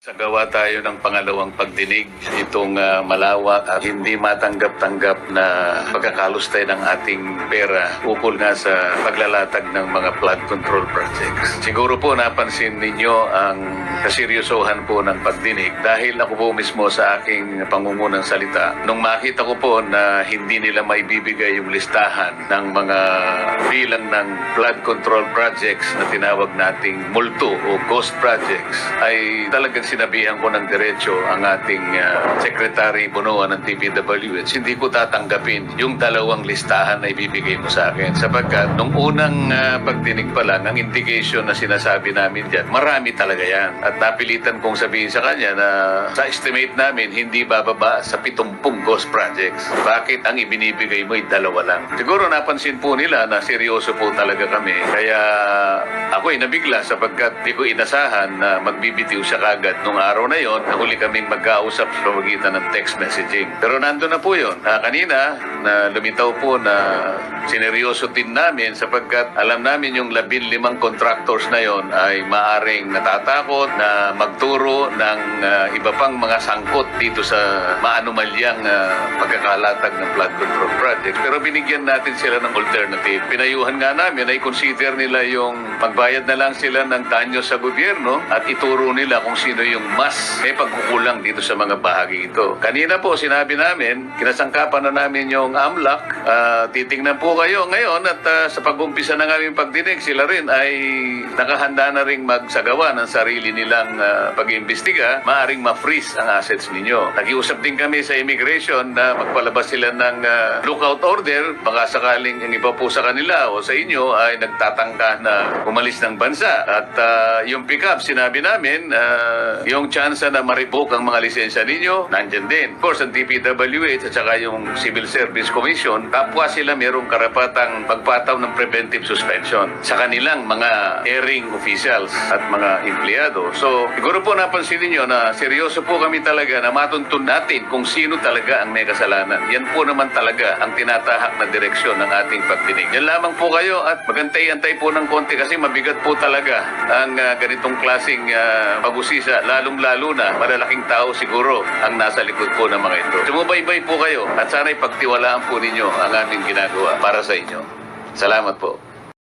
Sagawa tayo ng pangalawang pagdinig itong ah, malawak at hindi matanggap-tanggap na pagkakalustay ng ating pera ukol nga sa paglalatag ng mga flood control projects. Siguro po napansin ninyo ang kaseryosohan po ng pagdinig dahil ako po mismo sa aking pangungunang salita. Nung makita ko po na hindi nila maibibigay yung listahan ng mga bilang ng flood control projects na tinawag nating multo o ghost projects ay talagang sinabihan ko ng diretso ang ating ah, Secretary Bonoan ng TPWH. Hindi ko tatanggapin yung dalawang listahan na ibibigay mo sa akin sapagkat nung unang ah, pagdinig pa lang ang indication na sinasabi namin dyan, marami talaga yan. At napilitan kong sabihin sa kanya na sa estimate namin hindi bababa sa 70 ghost projects. Bakit ang ibinibigay mo ay dalawa lang? Siguro napansin po nila na seryoso po talaga kami. Kaya ako ay nabigla sapagkat di ko inasahan na magbibitiw siya kagad nung araw na yon huli kaming magkausap sa pamagitan ng text messaging. Pero nando na po yun. Ah, kanina, na lumitaw po na sineryoso din namin sapagkat alam namin yung labing limang contractors na yon ay maaring natatakot na magturo ng ah, iba pang mga sangkot dito sa maanumalyang ah, pagkakalatag ng flood control project. Pero binigyan natin sila ng alternative. Pinayuhan nga namin ay consider nila yung magbayad na lang sila ng danyo sa gobyerno at ituro nila kung sino yung mas may pagkukulang dito sa mga bahagi ito. Kanina po sinabi namin, kinasangkapan na namin yung AMLAC. Ah, titingnan po kayo ngayon at ah, sa pag-umpisa ng aming pagdinig, sila rin ay nakahanda na rin magsagawa ng sarili nilang ah, pag-iimbestiga. Maaring ma-freeze ang assets ninyo. Nag-iusap din kami sa immigration na magpalabas sila ng ah, lookout order. Baka sakaling yung iba po sa kanila o sa inyo ay nagtatangka na umalis ng bansa. At ah, yung pick-up, sinabi namin, ah, yung chance na ma-revoke ang mga lisensya ninyo, nandyan din. Of course, ang DPWH at saka yung Civil Service Commission, kapwa sila mayroong karapatang magpataw ng preventive suspension sa kanilang mga airing officials at mga empleyado. So, siguro po napansin niyo na seryoso po kami talaga na matuntun natin kung sino talaga ang may kasalanan. Yan po naman talaga ang tinatahak na direksyon ng ating pagdinig. Yan lamang po kayo at magantay-antay po ng konti kasi mabigat po talaga ang ah, ganitong klaseng uh, pag-usisa, lalong-lalo na malalaking tao siguro ang nasa likod po ng mga ito. Sumubaybay po kayo at sana'y pagtiwalaan po ninyo ang aming ginagawa para sa inyo. Salamat po.